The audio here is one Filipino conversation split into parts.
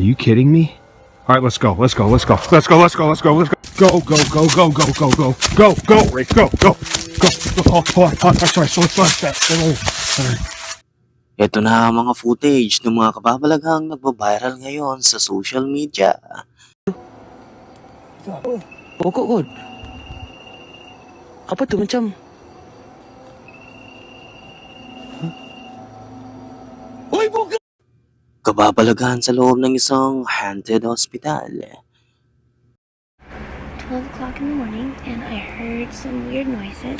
Are you kidding me? All right, let's go. Let's go. Let's go. Let's go. Let's go. Let's go. Let's go. Go, go, go, go, go, go, go, go, go, Ray, go, go, go. Oh, oh, oh, that's right. So let's that. Ito na ang mga footage ng mga kababalaghang nagbabiral ngayon sa social media. Pokok kot. Apa tu macam? Oi, buka! Kababalaghan sa loob ng isang haunted hospital. 12 o'clock in the morning and I heard some weird noises.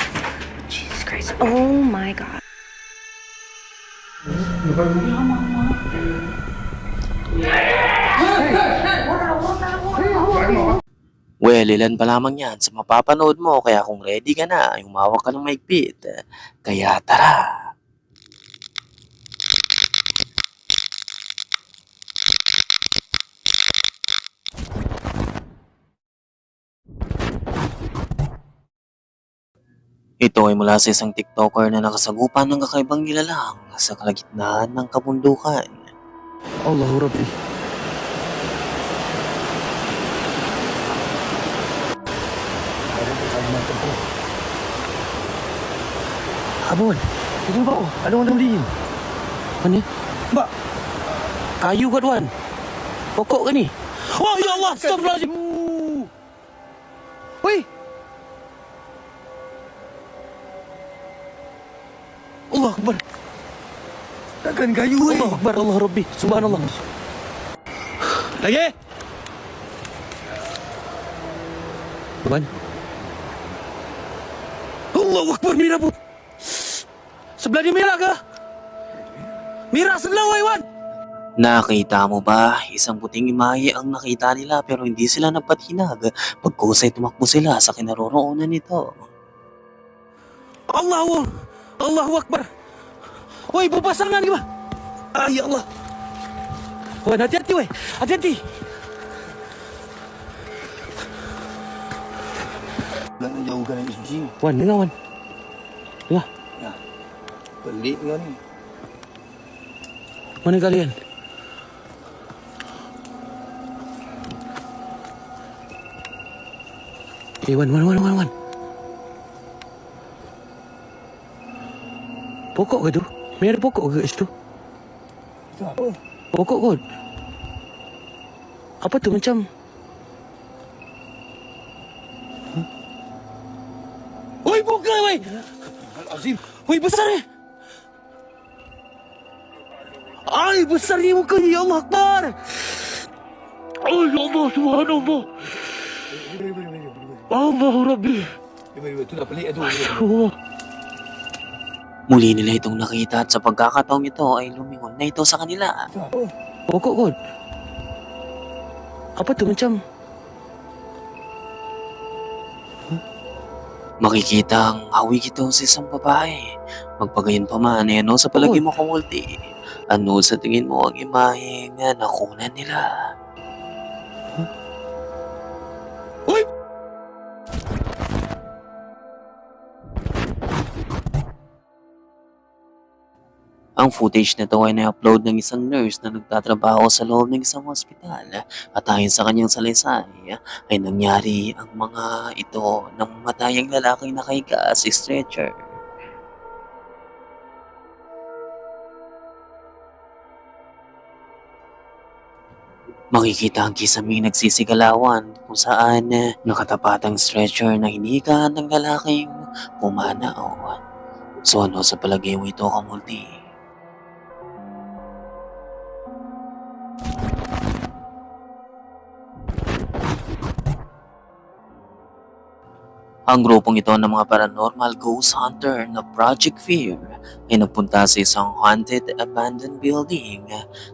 Jesus Christ. Oh my god. Well, ilan pa lamang yan sa mapapanood mo kaya kung ready ka na, umawak ka ng maigpit. Kaya tara! Ito ay mula sa isang TikToker na nakasagupan ng kakaibang nilalang sa kalagitnaan ng kabundukan. Allahu Rabbi. Abon, ini ba? Ada orang beli. Mana? Mbak. Kayu kat Wan. Pokok ke ni? Oh ya Allah, astagfirullahaladzim. Woi. Allah Akbar. Takkan kayu eh. Allah Akbar, Allah Rabbi. Subhanallah. Lagi. Wan. Allah Akbar, Mira pun. Sebelah dia Mira ke? Mira sebelah woi Wan. Nakita mo ba? Isang puting imahe ang nakita nila pero hindi sila nagpatinag pagkusay tumakbo sila sa kinaroroonan nito. Allahu Allahu Akbar. Woi, berpasangan ke? Ah, ya Allah. Wan, hati-hati woi. Hati-hati. Jangan jauhkan air suci ni. Wan, dengar Wan. Dengar. Pelik kau ni. Mana kalian? Eh, Wan, Wan, Wan, Wan, Wan. Pokok ke tu? Merah pokok ke kat situ? Apa? Pokok kot. Apa tu macam? Oi, buka, oi! Azim. Oi, besar ni! Ay, besar ni muka ni, ya Allah Akbar! Ay, ya Allah, subhanallah! Allah Rabbi! Itu dah pelik tu. Allah! Muli nila itong nakita at sa pagkakataong ito ay lumingon na ito sa kanila. Pokok kot. Apa tu macam? Makikita ang hawig ito sa isang babae. Magpagayon pa man, eh, ano sa palagi mo kumulti? Ano sa tingin mo ang imahe nga nakunan nila? Ang footage nito ay na-upload ng isang nurse na nagtatrabaho sa loob ng isang ospital at ayon sa kanyang salaysay ay nangyari ang mga ito ng matayang lalaking nakahiga sa stretcher. Makikita ang kisaming nagsisigalawan kung saan nakatapat ang stretcher na hinigaan ng lalaking pumanaw. So ano sa palagay mo ito kamulti? Ang grupong ito ng mga paranormal ghost hunter na Project Fear ay nagpunta sa isang haunted abandoned building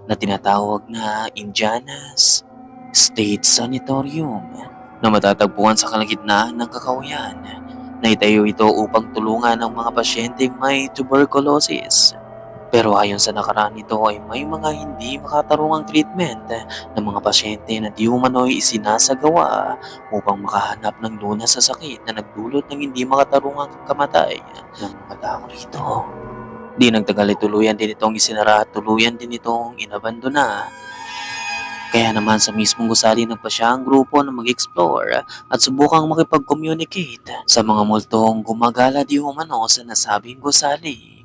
na tinatawag na Indiana's State Sanatorium na matatagpuan sa kalagitnaan ng kakawayan. Naitayo ito upang tulungan ang mga pasyenteng may tuberculosis. Pero ayon sa nakaraan nito ay may mga hindi makatarungang treatment ng mga pasyente na di umano'y isinasagawa upang makahanap ng lunas sa sakit na nagdulot ng hindi makatarungang kamatay ng mga tao rito. Di nagtagal tuluyan din itong isinara at tuluyan din itong inabandona. Kaya naman sa mismong gusali nagpasya ang grupo na mag-explore at subukang makipag-communicate sa mga multong gumagala di umano sa nasabing gusali.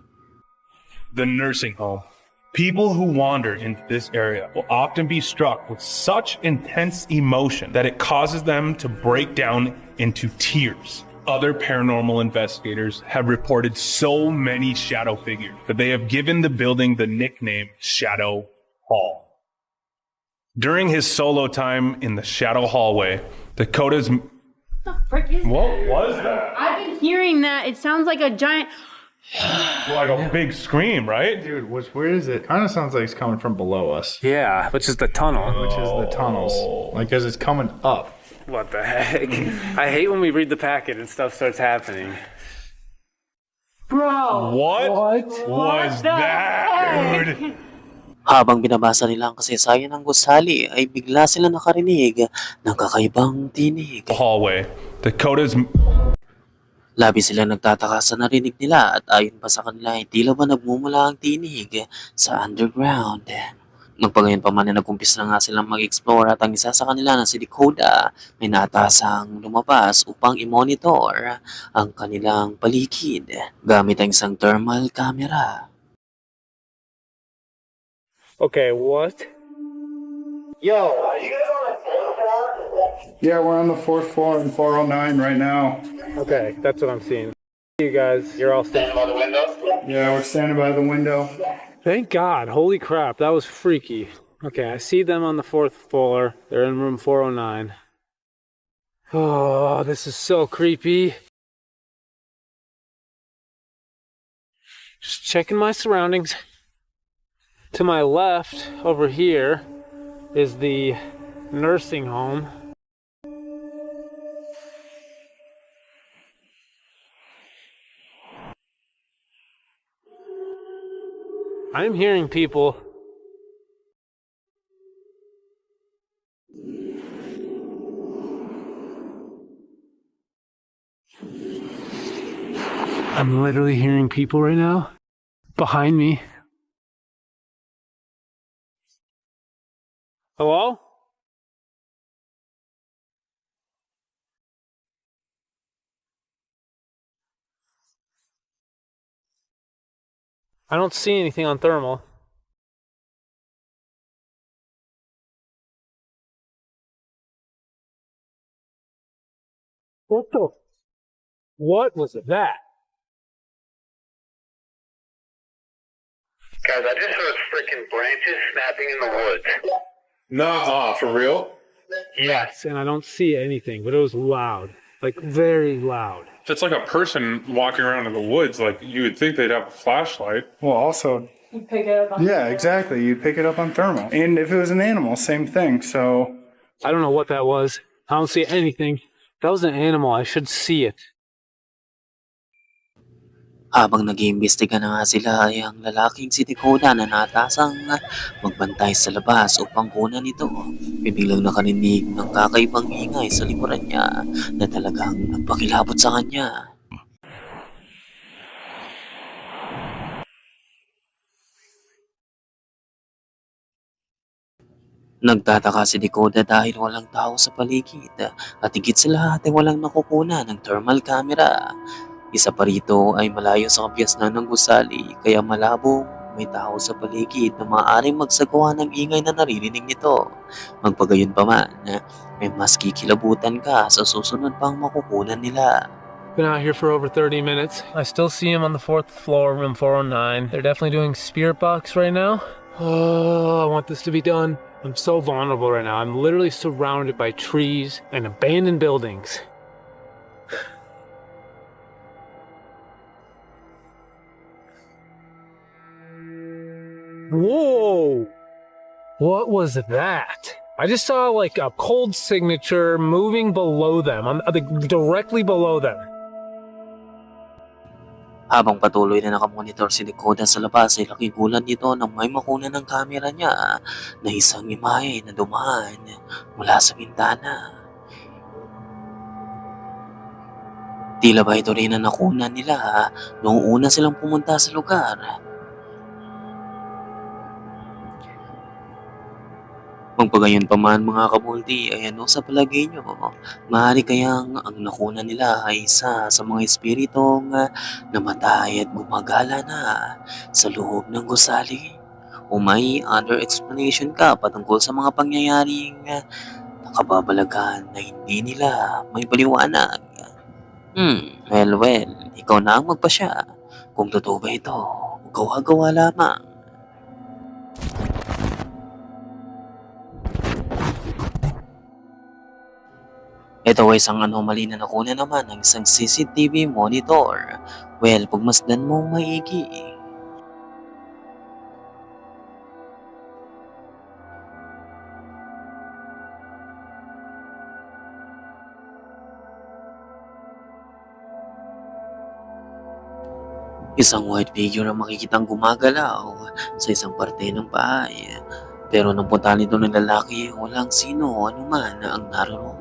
The nursing home. People who wander into this area will often be struck with such intense emotion that it causes them to break down into tears. Other paranormal investigators have reported so many shadow figures that they have given the building the nickname Shadow Hall. During his solo time in the Shadow Hallway, Dakota's. frick is What was that? I've been hearing that. It sounds like a giant. Like a big scream, right? Dude, what's weird is it kind of sounds like it's coming from below us, Yeah, which is the tunnel. which is the oh. tunnels. Like, as it's coming up. What the heck? I hate when we read the packet and stuff starts happening. Bro! What, was the that, dude? Habang binabasa nila ang kasaysayan ng gusali ay bigla sila nakarinig ng kakaibang tinig. Hallway. Dakota's. Labi sila nagtataka sa narinig nila at ayon pa sa kanila ay tila ba nagmumula ang tinig sa underground. Nagpagayon pa man na nagkumpis na nga silang mag-explore at ang isa sa kanila na si Dakota may natasang lumabas upang i-monitor ang kanilang paligid gamit ang isang thermal camera. Okay, what? Yeah, we're on the fourth floor in 409 right now. Okay, that's what I'm seeing. You guys, you're all standing by the window. Yeah, we're standing by the window. Thank God. Holy crap. That was freaky. Okay, I see them on the fourth floor. They're in room 409. Oh, this is so creepy. Just checking my surroundings. To my left, over here, is the nursing home. I'm hearing people. I'm literally hearing people right now behind me. Hello? I don't see anything on thermal. What the? What was that? Guys, I just heard freaking branches snapping in the woods. Nah, for real? Yes, and I don't see anything, but it was loud. Like very loud. If it's like a person walking around in the woods, like you would think they'd have a flashlight. Well, also, You pick it up on yeah, exactly. You'd pick it up on thermal. And if it was an animal, same thing. So, I don't know what that was. I don't see anything. If that was an animal, I should see it. Habang nag-iimbestiga na nga sila ay ang lalaking si Dakota na natasang magbantay sa labas upang kunan ito. Bibiglang nakarinig ng kakaibang ingay sa likuran niya na talagang nagpakilabot sa kanya. Nagtataka si Dakota dahil walang tao sa paligid at higit sa lahat ay walang nakukunan ng thermal camera. Isa pa rito ay malayo sa kabyasnan ng gusali kaya malabong may tao sa paligid na maaaring magsagawa ng ingay na naririnig nito. Magpagayon pa man, may mas kikilabutan ka sa susunod pang makukunan nila. Been out here for over 30 minutes. I still see him on the fourth floor, room 409. They're definitely doing spirit box right now. Oh, I want this to be done. I'm so vulnerable right now. I'm literally surrounded by trees and abandoned buildings. Whoa! What was that? I just saw like a cold signature moving below them, on, uh, directly below them. Habang patuloy na nakamonitor si Dakota sa labas ay gulat nito nang may makunan ng kamera niya na isang imahe na dumaan mula sa bintana. Tila ba ito rin ang nakunan nila noong una silang pumunta sa lugar. Magpagayon pa man mga kamulti ay ano sa palagay nyo, maaari kayang ang nakuna nila ay isa sa mga espiritong ah, namatay at gumagala na sa loob ng gusali? O may other explanation ka patungkol sa mga pangyayaring ah, nakababalagan na hindi nila may paliwanag? Hmm, well, well, ikaw na ang magpasya. Kung totoo ba ito, gawa-gawa lamang. Ito ay isang anomaly na nakuna naman ng isang CCTV monitor. Well, pagmasdan mong maigi. Isang white figure ang makikitang gumagalaw sa isang parte ng bahay. Pero nang puntahan nito ng lalaki, walang sino anuman ang naroon.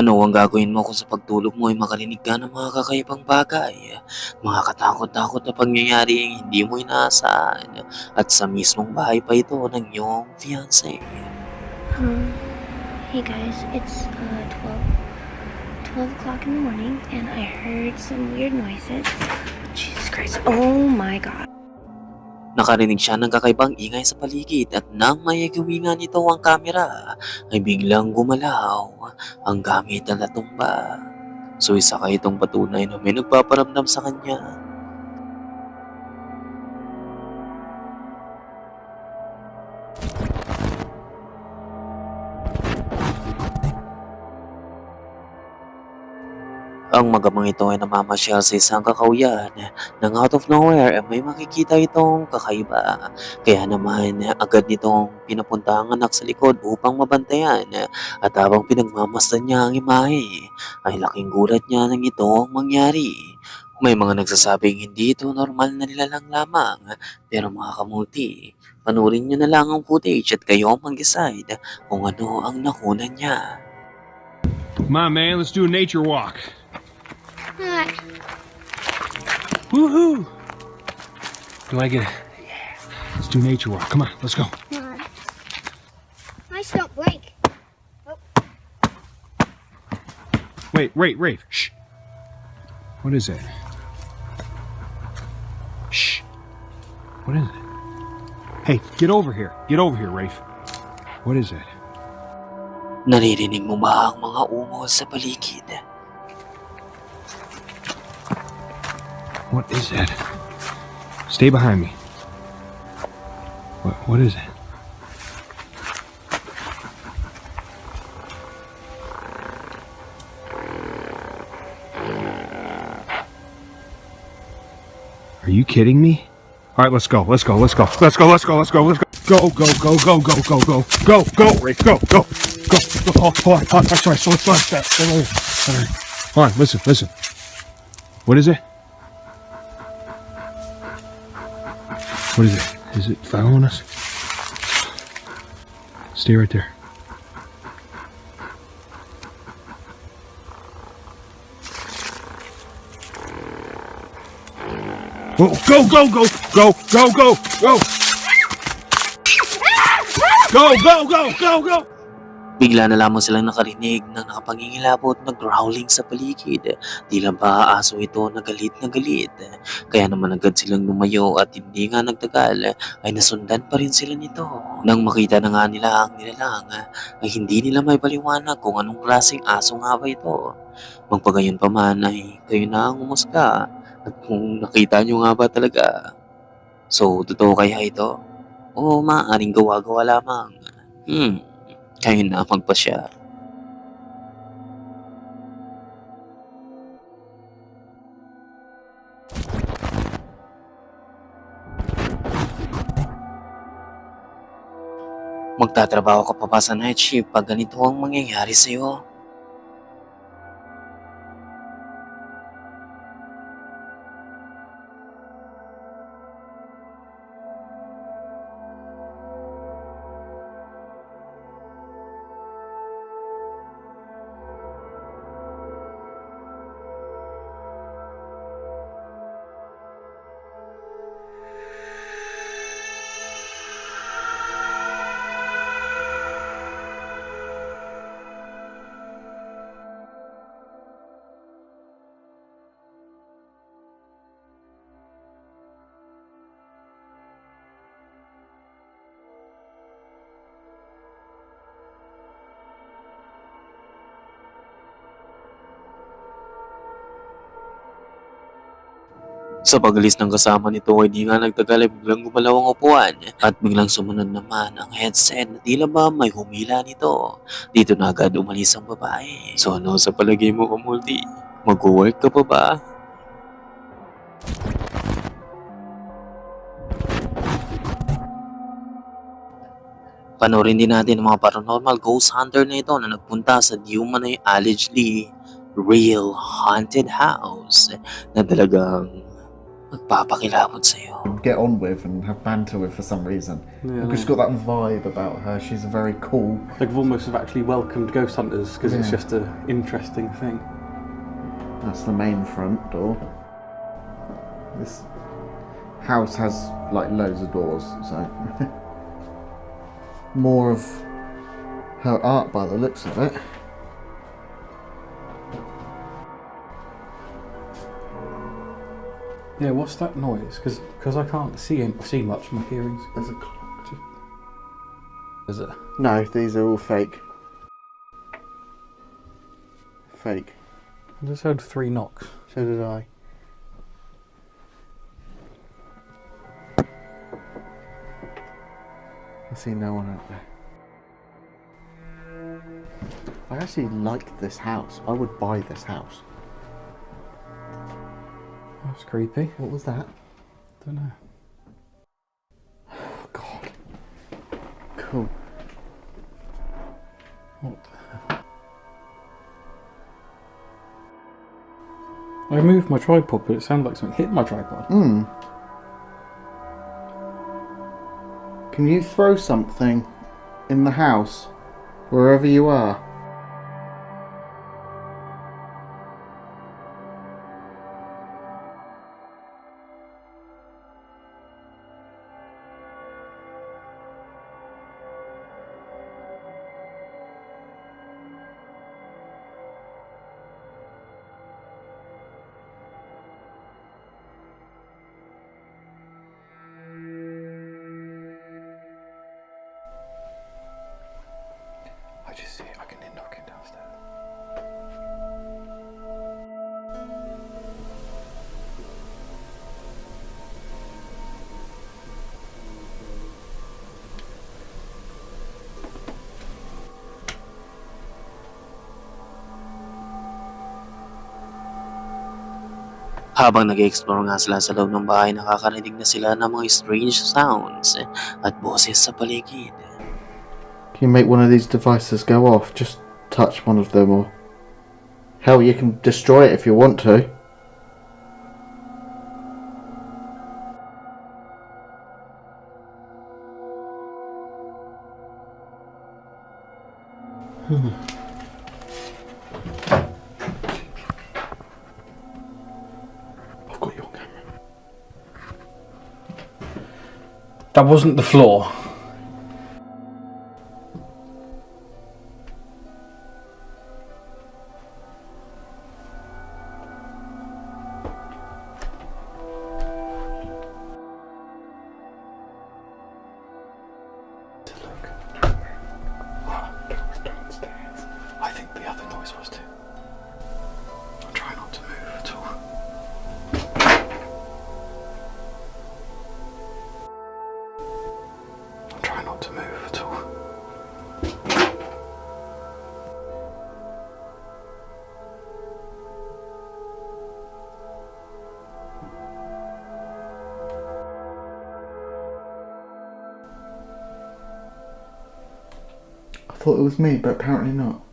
Ano ang gagawin mo kung sa pagtulog mo ay makarinig ka ng mga kakaibang bagay? Mga katakot-takot na pangyayaring hindi mo inaasahan at sa mismong bahay pa ito ng iyong fiancé. Um, hey guys, it's uh 12, 12 o'clock in the morning, and I heard some weird noises. Jesus Christ! Oh my God! Nakarinig siya ng kakaibang ingay sa paligid at nang mayagawigan nito ang kamera ay biglang gumalaw ang gamit na natumba. So isa ka itong patunay na may nagpaparamdam sa kanya. Ang magamang ito ay namamasyal sa isang kakauyan nang out of nowhere ay may makikita itong kakaiba. Kaya naman agad nitong pinapunta ang anak sa likod upang mabantayan at habang pinagmamasdan niya ang imahe ay laking gulat niya nang ito ang mangyari. May mga nagsasabing hindi ito normal na nilalang lamang pero mga kamulti, panurin niyo na lang ang footage at kayo ang mag-decide kung ano ang nakunan niya. On, man, let's do a nature walk. Alright. Woohoo! Do I get it? Let's do nature walk. Come on, let's go. Mice don't break. Oh. Wait, wait, Rafe. Shh. What is it? Shh. What is it? Hey, get over here. Get over here, Rafe. What is it? Naririnig mo ba ang mga ungol sa paligid? What is it? Stay behind me. What, what is it? Are you kidding me? All right, let's go. Let's go. Let's go. Let's go. Let's go. Let's go. Let's go. Go, go, go, go, go, go, go, go, go, go, go, go. Oh, go. Hold, on, hold on. Sorry, so let's let's step. All right. Listen, listen. What is it? What is it? Is it following us? Stay right there. Go, go, go, go, go, go, go, go. Go, go, go, go, go. Bigla na lamang silang nakarinig ng nakapangingilabot na growling sa paligid. Tila ba aso ito na galit na galit. Kaya naman agad silang lumayo at hindi nga nagtagal ay nasundan pa rin sila nito. Nang makita na nga nila ang nilalang ay hindi nila may paliwanag kung anong klaseng aso nga ba ito. Magpagayon pa man ay kayo na ang umusga at kung nakita nyo nga ba talaga. So, totoo kaya ito? O maaaring gawa-gawa lamang? Hmm, kayo na magpasya. Magtatrabaho ka pa ba sa night shift pag ganito ang mangyayari sa'yo? Sa pagalis ng kasama nito ay di nga nagtagal ay biglang gumalaw ang upuan at biglang sumunod naman ang headset na tila ba may humila nito. Dito na agad umalis ang babae. So ano sa palagay mo kumulti? Mag-work ka pa ba? Panoorin din natin ang mga paranormal ghost hunter na ito na nagpunta sa Diumanoy allegedly real haunted house na talagang magpapakilabot sa'yo. get on with and have banter with for some reason. Yeah, I've just got that vibe about her. She's a very cool. They've almost have actually welcomed ghost hunters because it's Yeah. just an interesting thing. That's the main front door. This house has like loads of doors, so more of her art by the looks of it. Yeah, what's that noise? Because cause I can't see him, see much. My hearing's. There's a clock. Is it? No, these are all fake. Fake. I just heard three knocks. So did I. I see no one out there. I actually like this house. I would buy this house. That's creepy. What was that? Don't know. Oh, God. Cool. What the hell? I moved my tripod, but it sounded like something hit my tripod. Hmm. Can you throw something in the house wherever you are? Just see it. I can hear knocking downstairs. Habang nag-explore nga sila sa loob ng bahay, nakakarinig na sila ng mga strange sounds at boses sa paligid. Can you make one of these devices go off? Just touch one of them, or hell, you can destroy it if you want to. Hmm. I've got you on camera. That wasn't the floor. Thought it was me, but apparently not.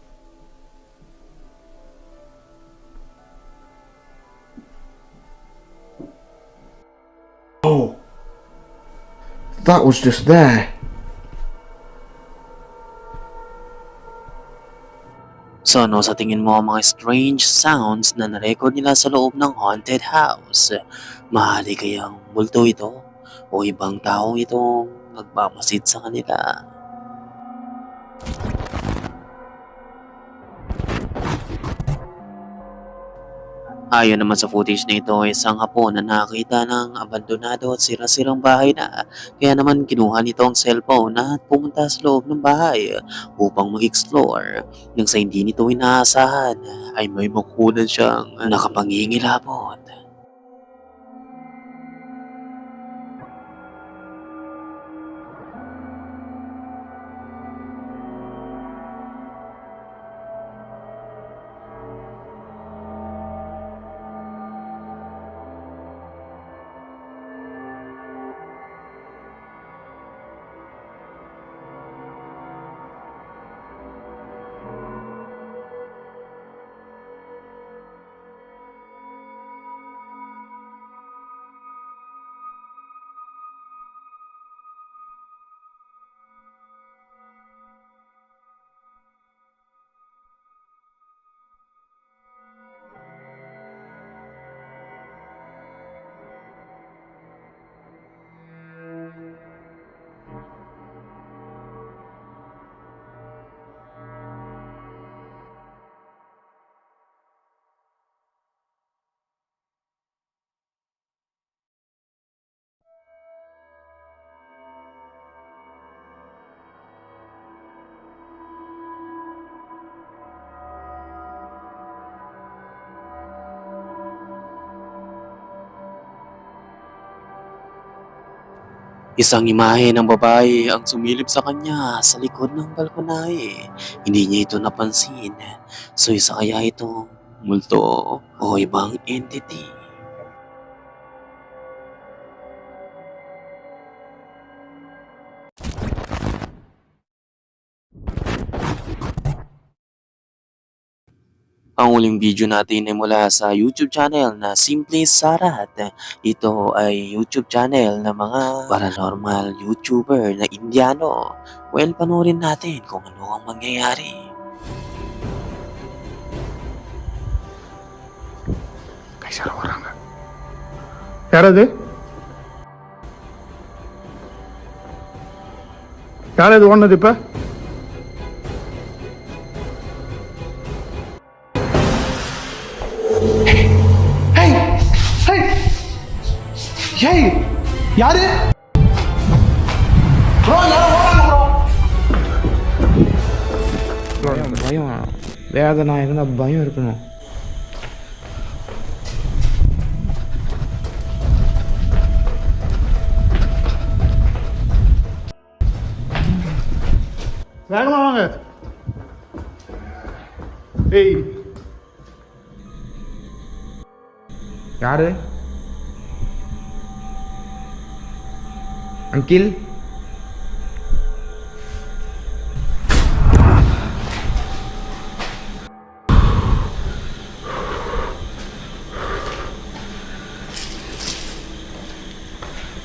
Oh. That was just there. So ano sa tingin mo ang mga strange sounds na narecord nila sa loob ng haunted house? Mahali kayang multo ito o ibang taong itong nagmamasid sa kanila? Ayon naman sa footage na ito, isang hapon na nakakita ng abandonado at sira-sirang bahay na. Kaya naman kinuha nito ang cellphone at pumunta sa loob ng bahay upang mag-explore. Nang sa hindi nito inaasahan ay may makunan siyang nakapangingilabot. Isang imahe ng babae ang sumilip sa kanya sa likod ng balkonahe. Hindi niya ito napansin. So isa kaya itong multo o ibang entity. Ang uling video natin ay mula sa YouTube channel na Simply Sarat. Ito ay YouTube channel ng mga paranormal YouTuber na Indiano. Well, panurin natin kung ano ang mangyayari. Kaisa ka parang ka. Kaya rin? Kaya rin doon? இது ஓடுனது இப்ப ஏய் யாரு? Bro யாரோ ஓடுறாங்க ப்ரோ பயம். வேதனை இருந்தால் பயம் இருக்கணும். வேகமா வாங்க. ஏய் யாரு? அங்கிள்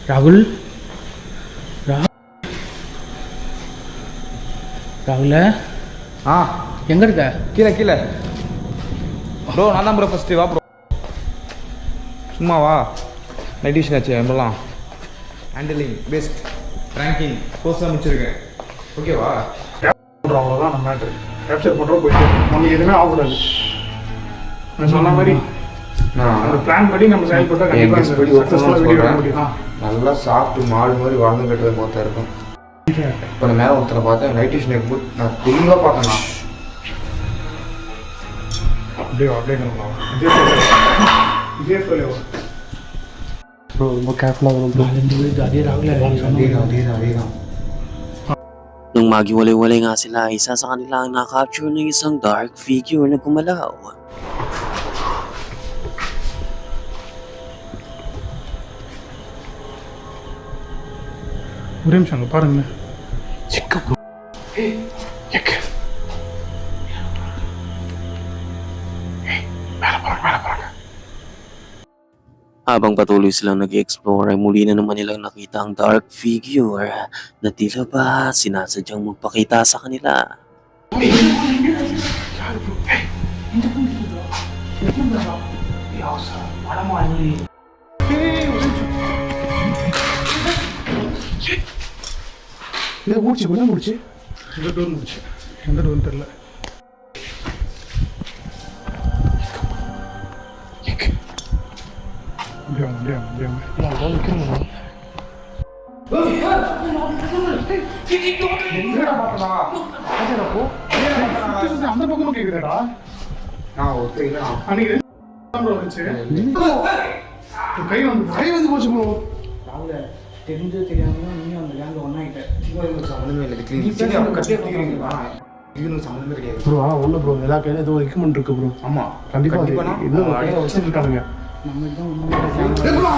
ராகுல்? ராகுல? ஆ. எங்க இருக்க? கீழே கீழே. ப்ரோ நான் தான் ப்ரோ ஃபஸ்ட்டு வா ப்ரோ சும்மா வா மெடிஷன் ஆச்சு நம்மலாம் ஹேண்டிலிங் பெஸ்ட் ரேங்கிங் கோர்ஸாக முடிச்சிருக்கேன். ஓகேவா பண்றோம் அவ்வளோதான் நம்ம மேட்ரு கேப்சர் பண்ணுறோம் போயிட்டு நம்ம எதுவுமே ஆகக்கூடாது. நான் சொன்ன மாதிரி அந்த பிளான் படி நம்ம செயல்பட்டா கண்டிப்பாக சக்ஸஸ்ஃபுல்லாக வீடியோ வர முடியும். ஆ. நல்லா சாப்பிட்டு மாடு மாதிரி வாழ்ந்து கட்டுறது மொத்தம் இருக்கும். இப்போ நான் மேலே ஒருத்தரை பார்த்தேன் நைட்டிஷன் போட்டு நான் தெளிவாக பார்த்தேன் நான். அப்படியே அப்படியே இதே சொல்லுங்க. ப்ரோ ரொம்ப கேர்ஃபுல்லாக வரும் ப்ரோ அதே ராங்கில் Nung magiwalay-walay nga sila, isa sa kanila ang nakapture ng isang dark figure na gumalaw. ஒரே நிமிஷம் அங்கே பாருங்க சிக்க எக்க மேலே போகிறேன் மேலே Habang patuloy silang nag-explore ay muli na naman nilang nakita ang dark figure na tila ba sinasadyang magpakita sa kanila. இதை முடிச்சு கொஞ்சம் முடிச்சு இந்த டோர் முடிச்சு எந்த டோர்னு தெரியல 亮亮亮亮光，你跟我。அந்த பக்கமும் கேக்குதடா அன்னைக்கு வந்துச்சு கை வந்து கை வந்து போச்சு ப்ரோ நாங்க தெரிஞ்சு தெரியாம நீயும் அந்த கேங்க ஒன்னாயிட்ட சம்மந்தமே இல்லை ப்ரோ ஒண்ணு ப்ரோ எல்லா கையிலும் ஏதோ எக்யூப்மெண்ட் இருக்கு ப்ரோ ஆமா கண்டிப்பா இன்னும் வச்சிருக்கானுங்க. கையில தான்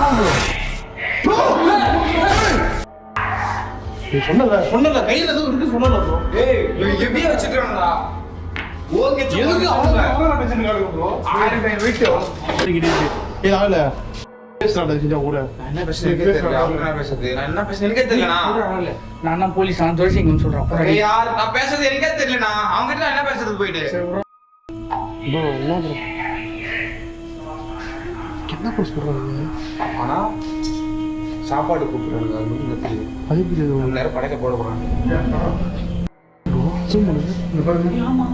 சொன்னல சொன்னல ஏதோ இருக்கு சொன்னல ப்ரோ ஏய் இவன் எப்படியே வச்சிருக்கானடா? ஓகே எதுக்கு அவங்க அவங்க வச்சிருக்காங்க ப்ரோ ஆயிரம் டைம் வெயிட் ஏய் ஆகல பேசுறாடா செஞ்சா கூட. என்ன அவங்க என்ன பேசுறது? நான் என்ன பேசுறது? எனக்கே தெரியலண்ணா நான். தான் போலீஸ் நான் துளசிங்கன்னு சொல்றேன். யார்? நான் பேசுறது எனக்கே தெரியலண்ணா அவங்க கிட்ட என்ன பேசுறது போயிட்டு? ப்ரோ என்ன ப்ரோ என்ன ப்ரோ சொல்றாங்க ஆனா சாப்பாடு கூப்பிடுறாங்க அது மட்டும் எனக்கு தெரியும் அது புரியுது ரொம்ப நேரம் படைக்க போட ஆமா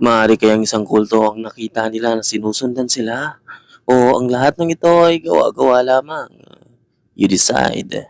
Maaari kayang isang kulto ang nakita nila na sinusundan sila o ang lahat ng ito ay gawa-gawa lamang. You decide.